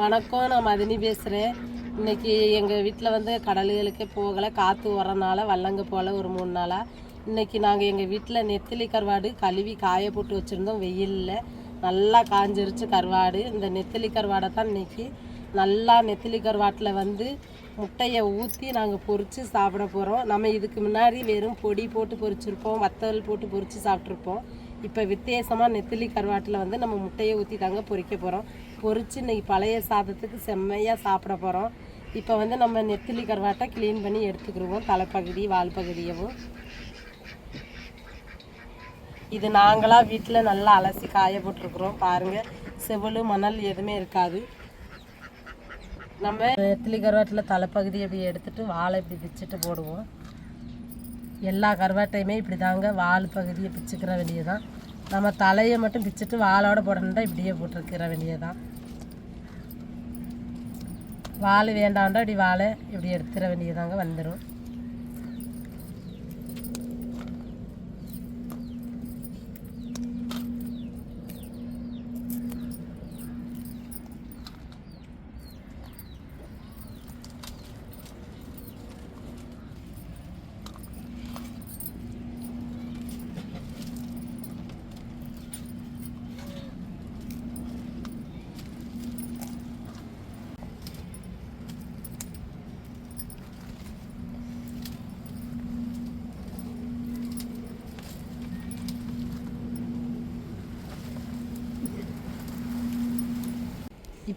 வணக்கம் நான் மதினி பேசுகிறேன் இன்னைக்கு எங்கள் வீட்டில் வந்து கடல்களுக்கே போகலை. காற்று வரனால வல்லங்க போல் ஒரு மூணு நாளாக இன்றைக்கி நாங்கள் எங்கள் வீட்டில் நெத்திலி கருவாடு கழுவி காய போட்டு வச்சுருந்தோம். வெயிலில் நல்லா காஞ்சிருச்சு கருவாடு. இந்த நெத்திலி கருவாடை தான் இன்னைக்கு நல்லா நெத்திலி கருவாட்டில் வந்து முட்டையை ஊற்றி நாங்கள் பொறித்து சாப்பிட போகிறோம் நம்ம இதுக்கு முன்னாடி வெறும் பொடி போட்டு பொறிச்சிருப்போம். வத்தல் போட்டு பொறித்து சாப்பிட்ருப்போம் இப்போ வித்தியாசமாக நெத்திலி கருவாட்டில் வந்து நம்ம முட்டையை ஊற்றி தாங்க பொறிக்க போகிறோம் பொரித்து இன்னைக்கு பழைய சாதத்துக்கு செம்மையாக சாப்பிட போகிறோம் இப்போ வந்து நம்ம நெத்திலி கருவாட்டை க்ளீன் பண்ணி எடுத்துக்கிடுவோம் தலைப்பகுதி வால் பகுதியவும் இது நாங்களாக வீட்டில் நல்லா அலசி காய போட்டிருக்குறோம். பாருங்கள் செவலு மணல் எதுவுமே இருக்காது. நம்ம நெத்திலி கருவாட்டில் தலைப்பகுதி இப்படி எடுத்துட்டு வாழை இப்படி பிச்சுட்டு போடுவோம். எல்லா கருவாட்டையுமே இப்படி தாங்க வால் பகுதியை பிச்சுக்கிற வேண்டியதான் நம்ம தலையை மட்டும் பிச்சுட்டு வாழோட போடணுன்றா இப்படியே போட்டிருக்கிற வேண்டியதான் வாழை வேண்டாண்டா இப்படி வாழை. இப்படி எடுத்துட வேண்டியதாங்க வந்துடும்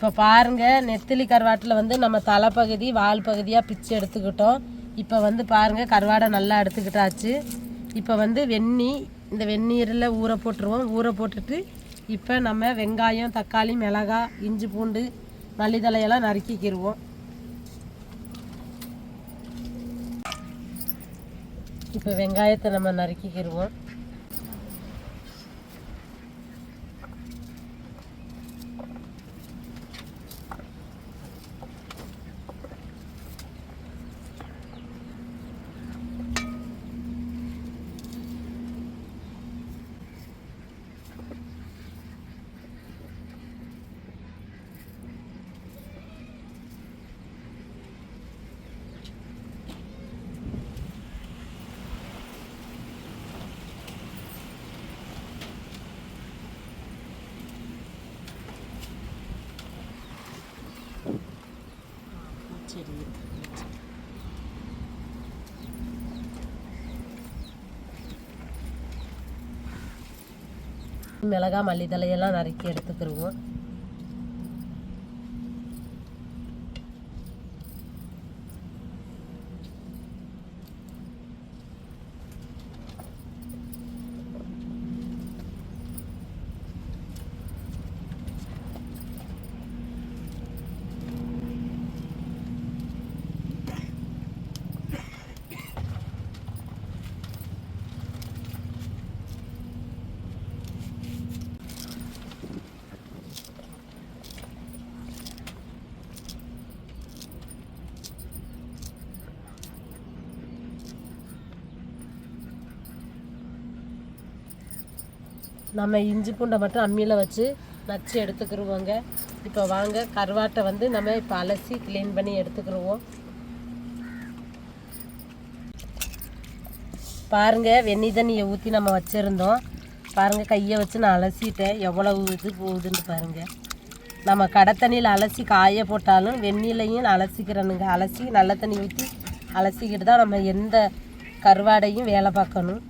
இப்போ பாருங்கள் நெத்திலி கருவாட்டில் வந்து நம்ம தலைப்பகுதி வால் பகுதியாக பிச்சு எடுத்துக்கிட்டோம். இப்போ வந்து பாருங்கள் கருவாடை நல்லா எடுத்துக்கிட்டாச்சு. இப்போ வந்து வெந்நீர் இந்த வெந்நீரில் ஊற போட்டுருவோம். ஊற போட்டுட்டு இப்போ நம்ம வெங்காயம் தக்காளி மிளகாய் இஞ்சி பூண்டு மல்லித்தலையெல்லாம் நறுக்கிக்கிடுவோம் இப்போ வெங்காயத்தை நம்ம நறுக்கிக்கிடுவோம் மிளகாய் மிளகா மல்லித்தலையெல்லாம் நறுக்கி எடுத்துக்கிடுவோம் நம்ம இஞ்சி பூண்டை மட்டும் அம்மியில் வச்சு நச்சு எடுத்துக்கிருவோங்க. இப்போ வாங்க கருவாட்டை வந்து நம்ம இப்போ அலசி க்ளீன் பண்ணி எடுத்துக்கிருவோம். பாருங்க வெந்நி தண்ணியை ஊற்றி நம்ம வச்சுருந்தோம். பாருங்கள் கையை வச்சு நான் அலசிட்டேன். எவ்வளவு இது போகுதுன்னு பாருங்க. நம்ம கடை தண்ணியில் அலசி காய போட்டாலும் வெந்நிலையும் அலசிக்கிறனுங்க. அலசி நல்ல தண்ணி ஊற்றி அலசிக்கிட்டு தான் நம்ம எந்த கருவாடையும் வேலை பார்க்கணும்.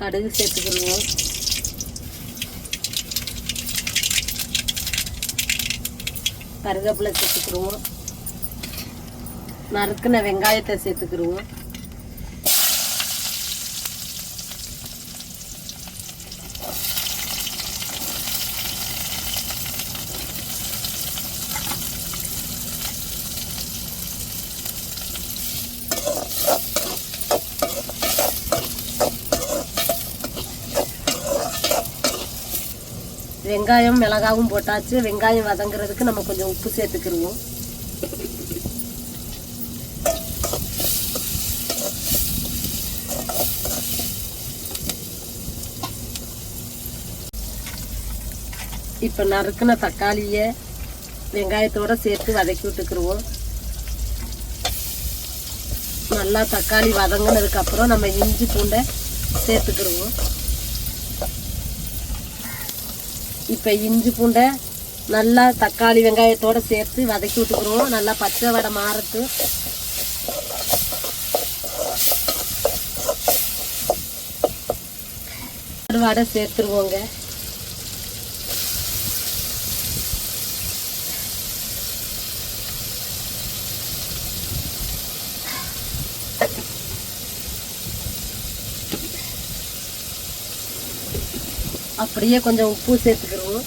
கடுகு சேர்த்துக்கிடுவோம் கருவேப்பிலை சேர்த்துக்கிடுவோம். நறுக்குன வெங்காயத்தை சேர்த்துக்கிடுவோம். வெங்காயம் மிளகாவும் போட்டாச்சு. வெங்காயம் வதங்குறதுக்கு நம்ம கொஞ்சம் உப்பு சேர்த்துக்கிடுவோம் இப்போ நறுக்குன தக்காளியை வெங்காயத்தோட சேர்த்து வதக்கி விட்டுக்கிடுவோம் நல்லா தக்காளி வதங்கினதுக்கப்புறம் நம்ம இஞ்சி பூண்டை சேர்த்துக்கிடுவோம் இப்போ இஞ்சி பூண்டை நல்லா தக்காளி வெங்காயத்தோட சேர்த்து வதக்கி விட்டுக்கிடுவோம் நல்லா பச்சை வடை மாறத்து வடை சேர்த்துருவோங்க. அப்படியே கொஞ்சம் உப்பு சேர்த்துக்கிறோம்.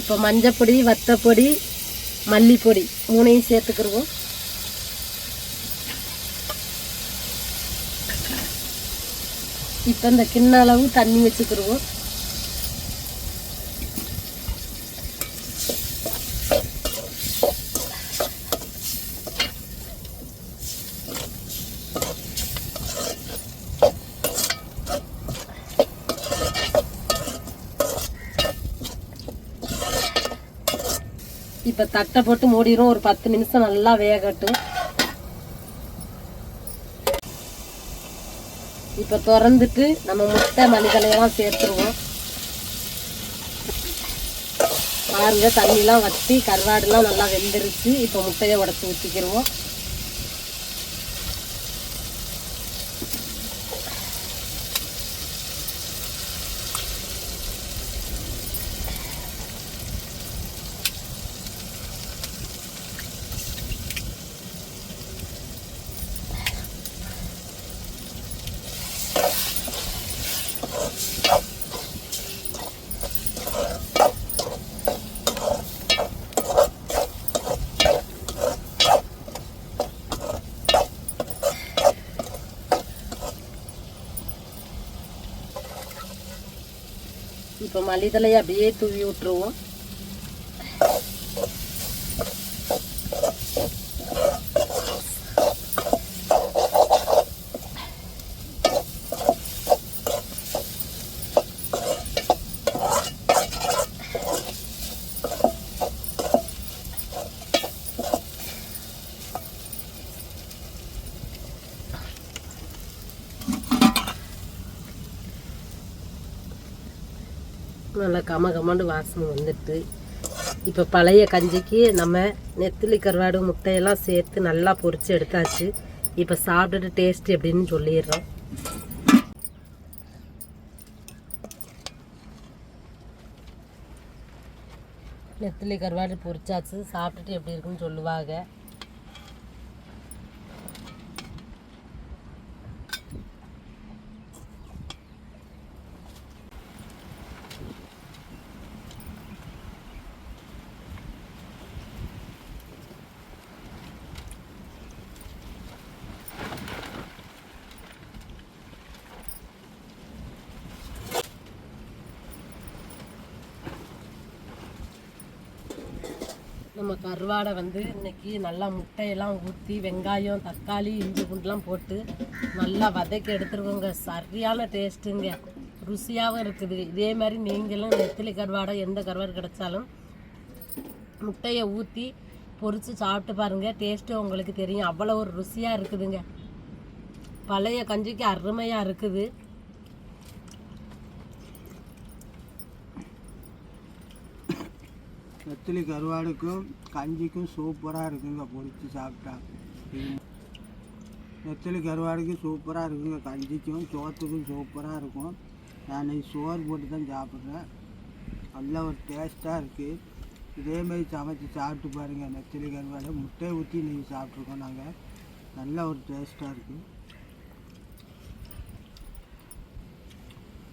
இப்போ மஞ்சப்பொடி வத்தப்பொடி மல்லிப்பொடி மூணையும் சேர்த்துக்கிடுவோம் இப்போ இந்த கிண்ண அளவு தண்ணி வச்சுக்கிடுவோம் இப்போ தட்டை போட்டு மூடிடும் ஒரு பத்து நிமிஷம் நல்லா வேகட்டும். இப்போ திறந்துட்டு நம்ம முட்டை மளிகளையெல்லாம் சேர்த்துருவோம். பாருங்க தண்ணிலாம் வற்றி கருவாடுலாம் நல்லா வெந்துருச்சு. இப்போ முட்டையை உடச்சி ஊற்றிக்கிடுவோம் இப்போ மல்லித்தலையை அப்படியே தூவி விட்டுருவோம். நல்லா கம கமண்டு வாசனை வந்துட்டு. இப்போ பழைய கஞ்சிக்கு நம்ம நெத்திலி கருவாடு முட்டையெல்லாம் சேர்த்து நல்லா பொரித்து எடுத்தாச்சு. இப்போ சாப்பிட்டுட்டு டேஸ்ட் எப்படின்னு சொல்லிடுறோம். நெத்திலி கருவாடு பொரிச்சாச்சு. சாப்பிட்டுட்டு எப்படி இருக்குன்னு சொல்லுவாங்க. நம்ம கருவாடை வந்து இன்னைக்கு நல்லா முட்டையெல்லாம் ஊற்றி வெங்காயம் தக்காளி இஞ்சி பூண்டுலாம் போட்டு நல்லா வதக்கி எடுத்துருவோங்க. சரியான டேஸ்ட்டுங்க ருசியாகவும் இருக்குது. இதே மாதிரி நீங்களும் நெத்திலி கருவாடை எந்த கருவாடு கிடைச்சாலும் முட்டையை ஊற்றி பொறித்து சாப்பிட்டு பாருங்கள் டேஸ்ட்டு உங்களுக்கு தெரியும். அவ்வளோ ஒரு ருசியாக இருக்குதுங்க. பழைய கஞ்சிக்கு அருமையாக இருக்குது. நெத்திலி கருவாடுக்கும் கஞ்சிக்கும் சூப்பராக இருக்குங்க பொரிச்சு சாப்பிட்டா. இது நெத்திலி கருவாடுக்கு சூப்பராக இருக்குங்க கஞ்சிக்கும் சோத்துக்கும் சூப்பராக இருக்கும். நான் இன்னைக்கு சோறு போட்டு தான் சாப்பிட்றேன். நல்ல ஒரு டேஸ்ட்டாக இருக்குது இதேமாரி சமைச்சு சாப்பிட்டு பாருங்கள் நெத்திலி கருவாடு. முட்டை ஊற்றி நீங்கள் சாப்பிட்ருக்கோம் நாங்கள் நல்ல ஒரு டேஸ்ட்டாக இருக்குது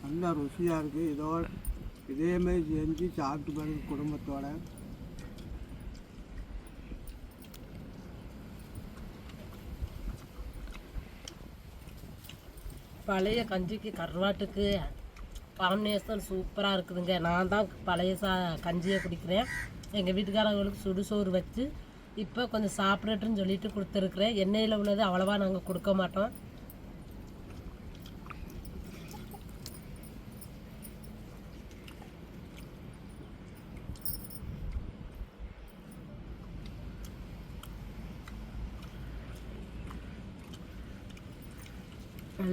நல்லா ருசியாக இருக்குது இதோட இதேமாரி செஞ்சு சாப்பிட்டு பாருங்க குடும்பத்தோட. பழைய கஞ்சிக்கு கருவாட்டுக்கு காம்பினேஷன் சூப்பராக இருக்குதுங்க. நான் தான் பழைய சா கஞ்சியை குடிக்கிறேன். எங்கள் வீட்டுக்காரங்களுக்கு சுடுசோறு வச்சு இப்போ கொஞ்சம் சாப்பிடட்டுன்னு சொல்லிட்டு கொடுத்துருக்குறேன். எண்ணெயில் உள்ளது அவ்வளோவா நாங்கள் கொடுக்க மாட்டோம்.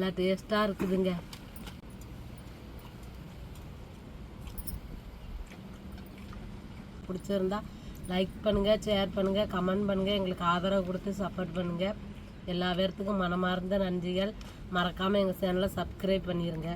நல்லா டேஸ்ட்டாக இருக்குதுங்க. பிடிச்சிருந்தா லைக் பண்ணுங்கள் ஷேர் பண்ணுங்கள் கமெண்ட் பண்ணுங்கள் எங்களுக்கு ஆதரவு கொடுத்து சப்போர்ட் பண்ணுங்கள் எல்லா பேர்த்துக்கும் மனமார்ந்த நன்றிகள். மறக்காமல் எங்கள் சேனலை சப்ஸ்கிரைப் பண்ணிடுங்க